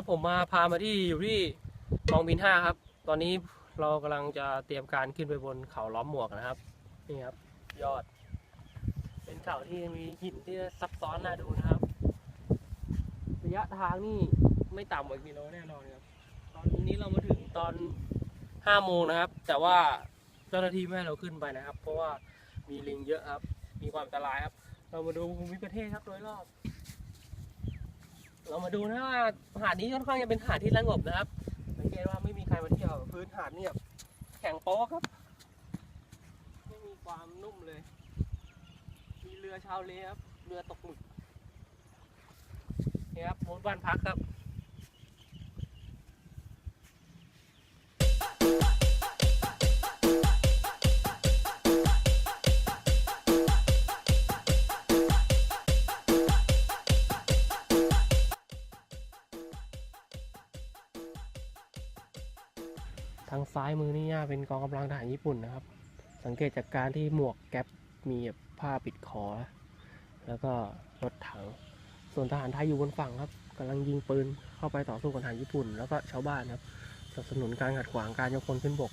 วันนี้ครับผมมาพามาที่อยู่ที่กองบินห้าครับ ตอนนี้เรากำลังจะเตรียมการขึ้นไปบนเขาล้อมหมวกนะครับ นี่ครับ ยอด เป็นเขาที่มีหินที่ซับซ้อนน่าดูนะครับ ระยะทางนี่ไม่ต่ำกว่ากิโลแน่นอนครับ ตอนนี้เรามาถึงตอนห้าโมงนะครับ แต่ว่าเจ้าหน้าที่ไม่ให้เราขึ้นไปนะครับ เพราะว่ามีลิงเยอะครับ มีความอันตรายครับ เรามาดูภูมิประเทศครับโดยรอบ เรามาดูนะว่าหาดนี้ค่อนข้างจะเป็นหาดที่สงบนะครับสังเกตว่าไม่มีใครมาเที่ยวพื้นหาดนี่แบแข็งโป๊กครับ ไม่มีความนุ่มเลย มีเรือชาวเลครับ เรือตกหมึกนี่ครับโมดบ้านพักครับ ซ้ายมือนี่น่าเป็นกองกำลังทหารญี่ปุ่นนะครับ สังเกตจากการที่หมวกแก๊ปมีผ้าปิดคอ แล้วก็รถถัง ส่วนทหารไทยอยู่บนฝั่งครับกำลังยิงปืนเข้าไปต่อสู้กับทหารญี่ปุ่น แล้วก็ชาวบ้านครับสนับสนุนการขัดขวางการยกพลขึ้นบก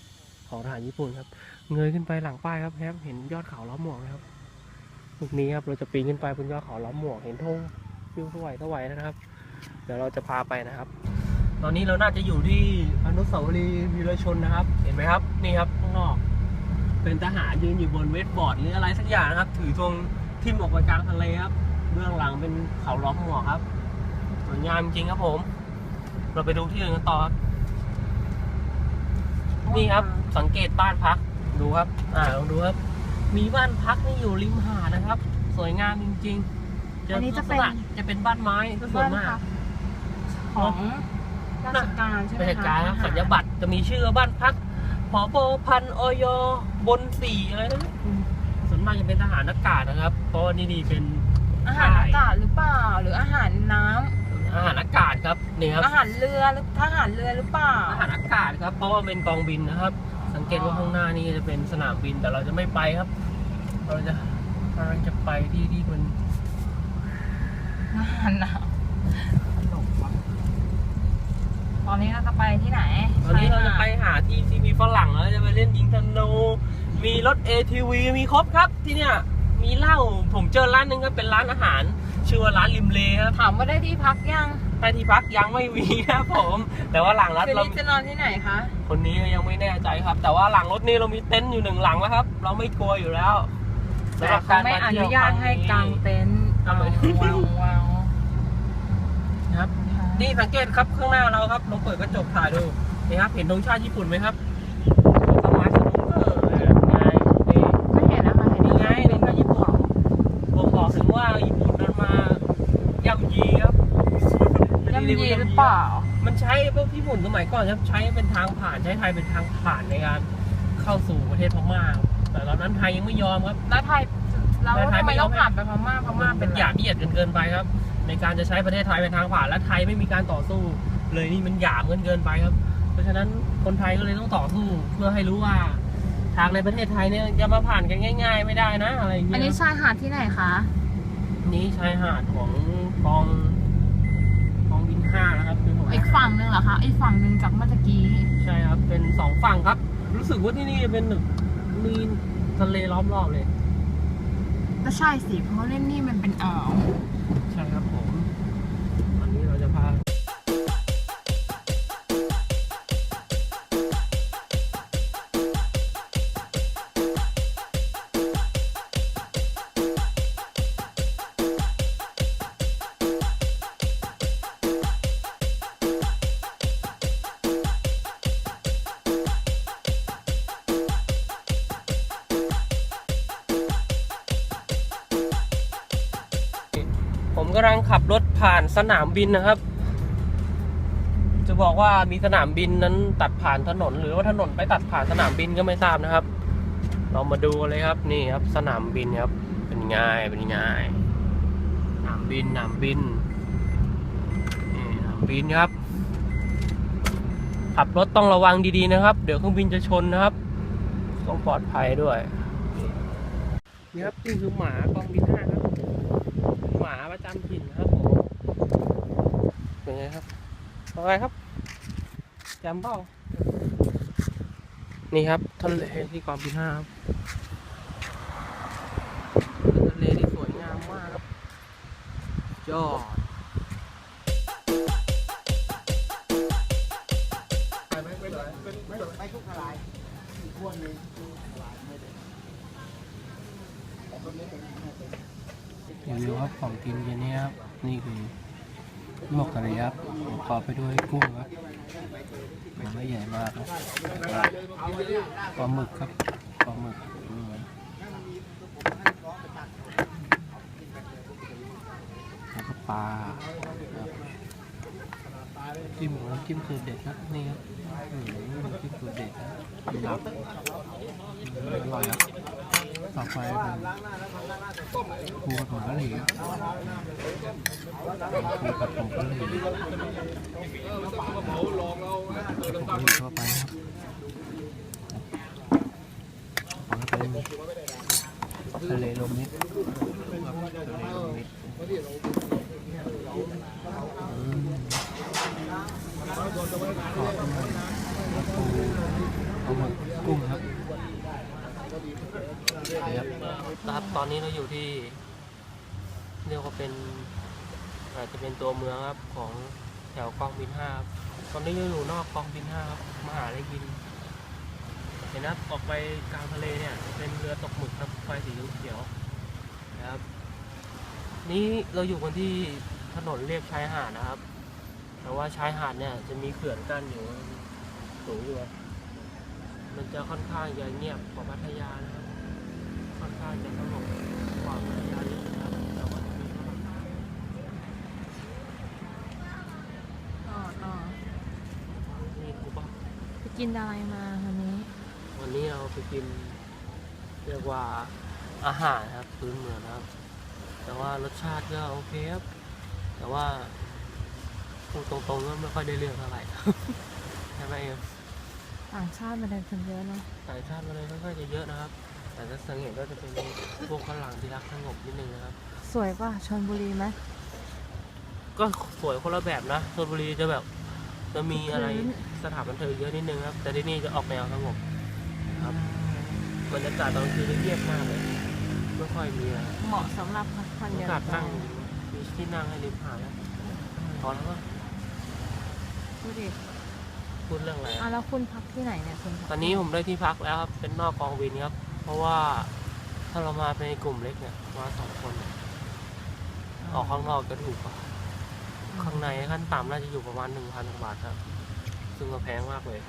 ของทหารญี่ปุ่นครับเงยขึ้นไปหลังป้ายครับแฮปเห็นยอดเขาล้อมหมวกนะครับลูกนี้ครับเราจะปีนขึ้นไปบนยอดเขาล้อมหมวกเห็นธงฟิวสวยสวยนะครับ เดี๋ยวเราจะพาไปนะครับ ตอนนี้เราน่าจะอยู่ที่อนุสาวรีย์วีรชนนะครับ เห็นไหมครับ นี่ครับข้างนอก เป็นทหารยืนอยู่บนเวทบอร์ดหรืออะไรสักอย่างนะครับ ถือธงทิ่มออกไปกลางทะเลครับ เบื้องหลังเป็นเขาล้อมหมวกครับสวยงามจริงครับผม เราไปดูที่อื่นกันต่อครับ นี่ครับสังเกตบ้านพักดูครับ อ่าลองดูครับ มีบ้านพักนี่อยู่ริมหาดนะครับ สวยงามจริงๆอันนี้จะเป็น ลักษณจะเป็นบ้านไม้ก็ส่วนมาก ของ ราชการใช่ไหมราชคะการครับสัญญาบัตรจะมีชื่อว่าบ้านพักผอบพันออยบนสี่อะไรนะอืมส่วนมากจะเป็นทหารอากาศนะครับ เพราะว่านี่ดีเป็นอาหารอากาศหรือเปล่า หรืออาหารน้ำอาหารอากาศครับนี่ครับอาหารเรือหรือทหารเรือหรือเปล่า อาหารอากาศครับ เพราะว่าเป็นกองบินนะครับ สังเกตว่าข้างหน้านี่จะเป็นสนามบินแต่เราจะไม่ไปครับ เราจะเราจะไปที่ที่มัน อาหารน้ำตลกว่ะ ตอนนี้เราจะไปที่ไหนตอนนี้เราจะไปหาที่ที่มีฝรั่งแล้วจะไปเล่นยิงธนูมีรถ ATV มีครบครับที่เนี่ยมีเหล้าผมเจอร้านหนึงก็เป็นร้านอาหาร ชื่อว่าร้านริมเลครับถามว่าได้ที่พักยังใต้ที่พักยังไม่มีครับผม แต่ว่าหลังรถคืนเรา นี้จะนอนที่ไหนคะ คนนี้ยังไม่แน่ใจครับ แต่ว่าหลังรถนี้เรามีเต็นท์อยู่หนึ่งหลังแล้วครับ เราไม่กลัวอยู่แล้วแต่เขาไม่อนุญาตให้กางเต็นท์ทำไมว้าวว้าวนะครับ นี่สังเกตครับข้างหน้าเราครับลองเปิดกระจกถ่ายดูนี่ครับเห็นธงชาติญี่ปุ่นไหมครับสมาร์ทสนุกเกอร์ไงนี่ไม่เห็นนะคะเห็นนี่ไงธงชาติญี่ปุ่นผมบอกถึงว่าญี่ปุ่นนั้นมาย่ำยีครับย่ำยีหรือเปล่า มันใช้พวกญี่ปุ่นสมัยก่อนครับใช้เป็นทางผ่านใช้ไทยเป็นทางผ่านในการเข้าสู่ประเทศพม่า แต่ตอนนั้นไทยยังไม่ยอมครับ แล้วไทยแล้วแล้วไทยทำไม่ไมยอต้มองให้ผ่านไปพม่าพม่าเป็นมันหยาบเยียดกันเกินไปครับ ในการจะใช้ประเทศไทยเป็นทางผ่านและไทยไม่มีการต่อสู้ เลยนี่มันหยาบเกินเกินไปครับ เพราะฉะนั้นคนไทยก็เลยต้องต่อสู้เพื่อให้รู้ว่า ทางในประเทศไทยเนี่ยจะมาผ่านกันง่าย ๆ ไม่ได้นะอะไรอย่างเงี้อัยนนี้ชายหาดที่ไหนคะ นี่ชายหาดของกองกองบินห้านะครับคือผมอีกฝั่งหนึ่งเหรอคะ อีกฝั่งหนึ่งจากเมื่อตะกี้ ใช่ครับเป็นสองฝั่งครับ รู้สึกว่าที่นี่เป็นหนึ่งมีทะเลล้อมรอบเลย ก็ใช่สิ เพราะว่าเล่นนี่มันเป็นอ่าว ใช่ครับผม กำลังขับรถผ่านสนามบินนะครับ จะบอกว่ามีสนามบินนั้นตัดผ่านถนน หรือว่าถนนไปตัดผ่านสนามบินก็ไม่ทราบนะครับ เรามาดูกันเลยครับนี่ครับสนามบินครับ เป็นไงเป็นไงสนามบินสนามบินนี่สนามบินครับ ขับรถต้องระวังดีๆนะครับ เดี๋ยวเครื่องบินจะชนนะครับต้องปลอดภัยด้วยนี่ครับนี่คือหมากองบินห้าครับ หมาประจำถิ่นนะครับผมเป็นไงครับอะไรครับแจมเป้านี่ครับทะเลที่กองพินห้าครับเป็นทะเลที่สวยงามมากครับยอด รีวิวครับของกินเย็นนี้ครับ นี่คือลวกทะเลครับประกอบไปด้วยกุ้งครับมันไม่ใหญ่มากครับปลาหมึกครับปลาหมึกแล้วก็ปลาจิ้มของน้ำจิ้มสูตรเด็ดครับนี่ครับอืมน้ำจิ้มสูตรเด็ดครับครับอืมอร่อยครับ ต่อไปเป็นปูกระผมกะหรี่ครับปูกระผมกะหรี่ปูกระผมกะหรี่ทั่วไปครับแล้วก็เป็นทะเลลมมิตรครับทะเลลมมิตรอืมกรอบด้วยแล้วปูปลาหมึกกุ้งครับ ครับตอนนี้เราอยู่ที่ เรียกว่าเป็น อาจจะเป็นตัวเมืองครับของแถวกองบินห้าครับตอนนี้อยู่นอกกองบินห้าครับมหาลัยบินเห็นนะออกไปกลางทะเลเนี่ย เป็นเรือตกหมึกครับไฟสีเขียวนะครับ นี่เราอยู่กันที่ถนนเรียบชายหาดนะครับ แต่ว่าชายหาดเนี่ยจะมีเขื่อนกั้นอยู่สูงอยู่ครับมันจะค่อนข้างจะเงียบกว่าพัทยานะครับ ค่อนข้างจะสงบกว่าพัทยาเยอะนะครับแต่ว่าจะมีฝรั่ง ต่อต่อ นี่กูป่ะ ไป กินอะไรมาวันนี้ วันนี้เราไปกิน เรียกว่าอาหารครับพื้นเมืองนะครับ แต่ว่ารสชาติก็โอเคครับ แต่ว่าพูดตรงๆก็ไม่ค่อยได้เรื่องเท่าไหร่ ใช่ไหมเอ็มต่างชาติมาเดินกันเยอะเนาะต่างชาติมาเลยค่อนข้างจะเยอะนะครับ แต่ถ้าสังเกตก็จะเป็นพวกฝรั่งที่รักสงบนิดนึงนะครับ สวยป่ะชลบุรีไหมก็สวยคนละแบบนะชลบุรีจะแบบ จะมีอะไรพื้นสถานบันเทิงเยอะนิดนึงครับ แต่ที่นี่จะออกแนวสงบครับบรรยากาศตอนกลางคืนเงียบมากเลยไม่ค่อยมีอะไรเหมาะสำหรับพักผ่อนหอาย่อนกาศใจนั่งมีที่นั่งให้ริมหาดแล้วพอแล้วก็ดูดิพูดเรื่องอะไรอะแล้วคุณพักที่ไหนเนี่ยคุณพักตอนนี้ผมได้ที่พักแล้วครับเป็นนอกกองวินครับ เพราะว่าถ้าเรามาเป็นกลุ่มเล็กเนี่ยมาสองคนเนี่ยออกข้างนอกจะถูกกว่า ข้างในขั้นต่ำน่าจะอยู่ประมาณหนึ่งพันกว่าบาทครับ ซึ่งก็แพงมากเลย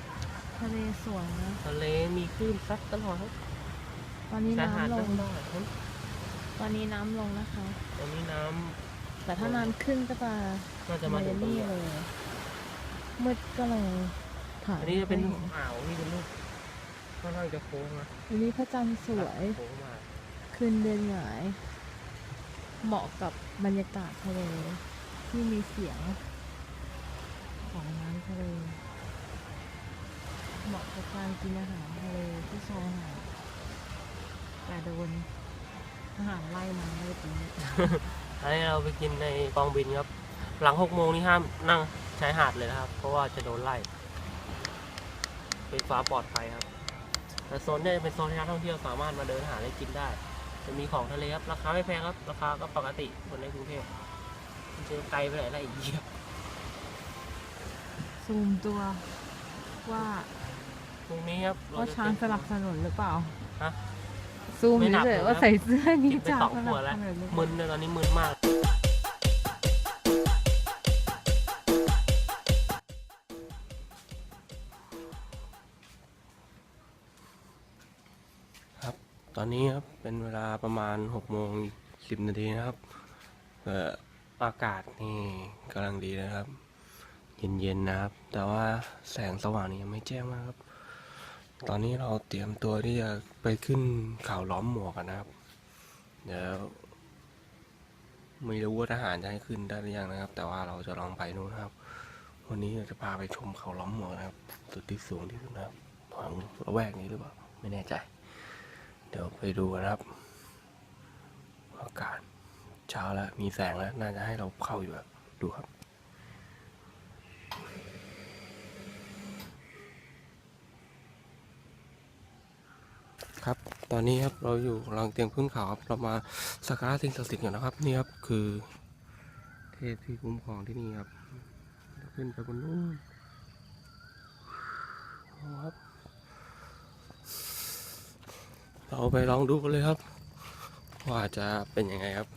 ทะเลสวยนะทะเลมีคลื่นซัดตลอดครับตอนนี้ชายหาดน้ำลก็ง ได้ครับตอนนี้น้ำลงนะคะ ตอนนี้น้แต่ถ้าน้ำขึ้นก็จะำน่าจะมามาถึเยงตรงนี่นี้เลยมืดก็เลยถ่ายอันนี้จะเป็นไม่ห็อ่าวนี่เป็นลูกค่อนข้างจะโค้งนะอันนี้พระจันทร์สวย โค้งมากคืนเดือนหงาย เหมาะกับบรรยากาศทะเล ที่มีเสียง ของน้ำทะเลเหมาะกับการกินอาหารทะเลที่ชายหาดแต่โดนอาหารไล่มาเมื่อกี้อันนี้เราไปกินในกองบินครับ หลังหกโมงนี่ห้ามนั่งชายหาดเลยนะครับ เพราะว่าจะโดนไล่เป็นฟ้าปลอดภัยครับ แต่โซนเนี้จะเป็นโซนที่นักท่องเที่ยวสามารถมาเดินหาอะไรกินได้ จะมีของทะเลครับ ราคาไม่แพงครับ ราคาก็ปกติเหมือนในกรุงเทพ มันจะไกลไปไหนล่ะอีกเหี้ยซูมตัว ว่าตรงนี้ครับเรว่าจะช้างสลับสนุนหรือเปล่าฮะซูมไม่นับเฉยเลยๆว่านะใส่เสื้อนี้กินไปช้างสองสขลัวบดแล้ว สนุนหรือเปมึล่านเลยตอนนี้มึนมาก ครับ ตอนนี้ครับ เป็นเวลาประมาณหกโมงสิบนาทีนะครับ เอ่อ อากาศนี่กำลังดีนะครับ เย็นๆนะครับ แต่ว่าแสงสว่างนี่ยังไม่แจ้งมากครับ ตอนนี้เราเตรียมตัวที่จะไปขึ้นเขาล้อมหมวกกันนะครับ เดี๋ยวไม่รู้ว่าทหารจะให้ขึ้นได้หรือยังนะครับ แต่ว่าเราจะลองไปนู่นะครับ วันนี้เราจะพาไปชมเขาล้อมหมวกนะครับจุดที่สูงที่สุดนะครับของละแวกนี้หรือเปล่า ไม่แน่ใจ เดี๋ยวไปดูกันนะครับอากาศ เช้าแล้ว มีแสงแล้ว น่าจะให้เราเข้าอยู่ครับ ดูครับ ครับ ตอนนี้ครับเราอยู่กำลังเตรียมพื้นเขาครับเรามาสักการะสิ่งศักดิ์สิทธิ์กันนะครับ นี่ครับคือ เทพที่คุ้มครองที่นี่ครับ ขึ้นไปบนนู้นครับ เราไปลองดูกันเลยครับ ว่าจะเป็นยังไงครับ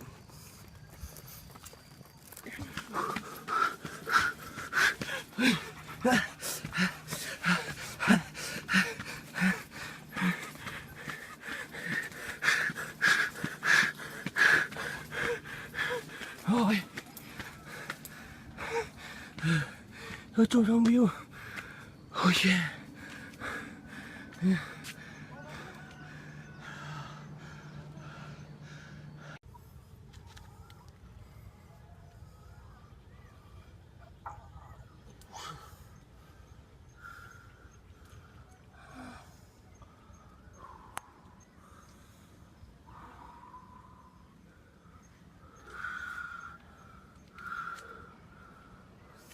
เราจมชม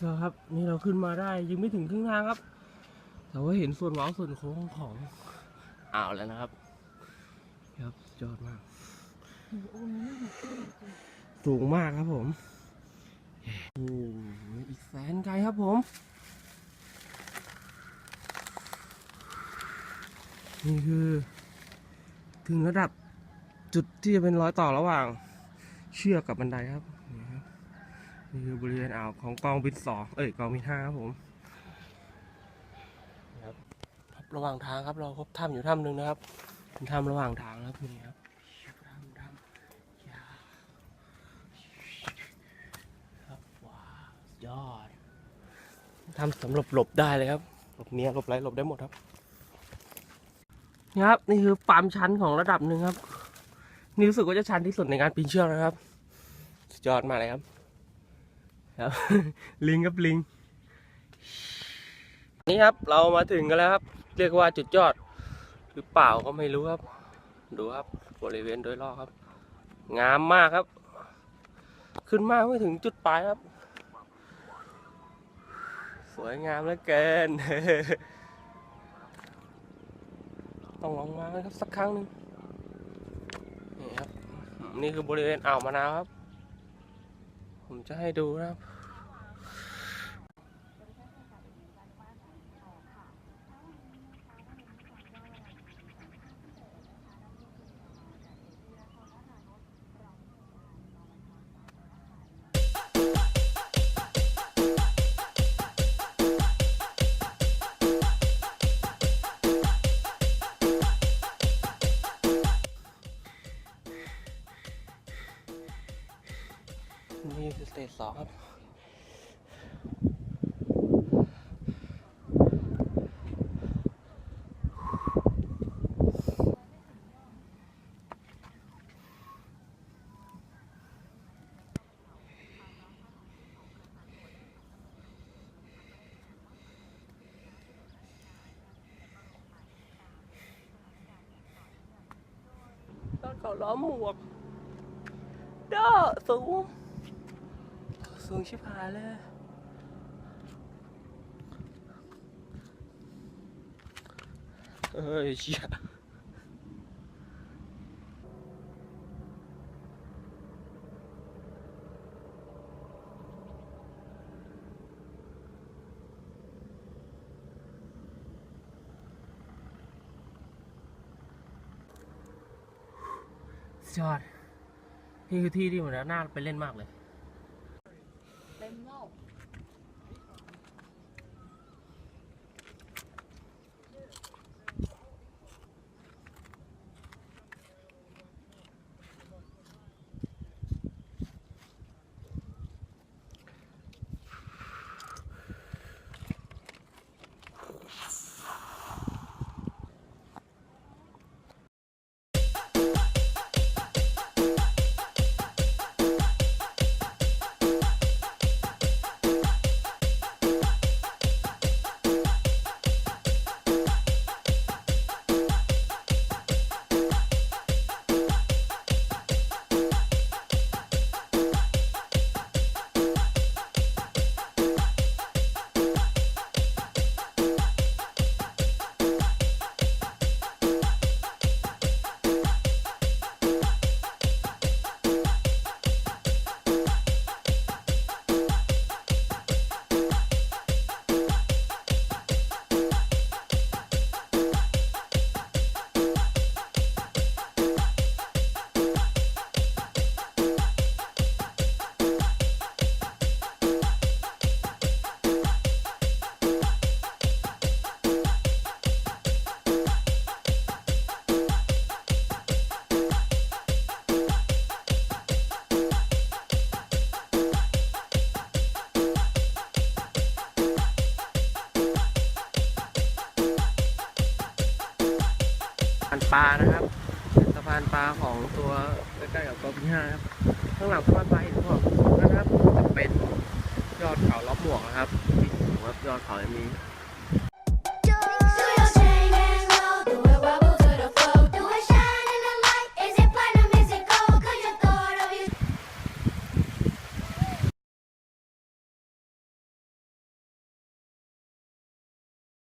วิวโอ้ยครับ นี่เราขึ้นมาได้ยังไม่ถึงครึ่งทางครับ แต่ว่าเห็นส่วนเว้าส่วนโค้งของอ่าวแล้วนะครับ ครับยอดมาก สูงมากครับผมโอ้ยอีกแสนไกลครับผม นี่คือ ถึงระดับจุดที่จะเป็นรอยต่อระหว่าง เชือกกับบันไดครับ นี่ครับนี่คือบริเวณอ่าวของกองบินสองเอ้ยกองบินห้าครับผมนี่ครับครับระหว่างทางครับเราพบถ้ำอยู่ถ้ำหนึ่งนะครับเป็นถ้ำระหว่างทางนะครับนี่ครับถ้ำถ้ำยาวครับว้าวยอดถ้ำสำหรับหลบได้เลยครับหลบเนี้ยหลบไรหลบได้หมดครับนี่ครับนี่คือความชันของระดับหนึ่งครับ นี่รู้สึกว่าจะชันที่สุดในการปีนเชือกนะครับ สุดยอดมากเลยครับ ครับลิงครับลิง นี่ครับเรามาถึงกันแล้วครับ เรียกว่าจุดยอด หรือเปล่าก็ไม่รู้ครับ ดูครับบริเวณโดยรอบครับ งามมากครับ ขึ้นมาไม่ถึงจุดปลายครับ สวยงามเหลือเกิน ต้องลองมาครับสักครั้งหนึ่งนี่ครับ นี่คือบริเวณอ่าวมะนาวครับ ผมจะให้ดูนะครับ นี่คือสเตจสองครับเขาล้อมหมวกเด้อสูง สูงชิบหายเลยเอ้ยเชี่ยยอดนี่คือที่ที่ผมน่าไปเล่นมากเลย เต็ม ปลานะครับสะพานปลาของตัวใกล้ๆกับตัวพีห้าครับข้างหลังสะพานปลาเห็นบอกนะครับจะเป็นยอดเขาล็อบหมวกนะครับที่สูงครับยอดเขาจะมี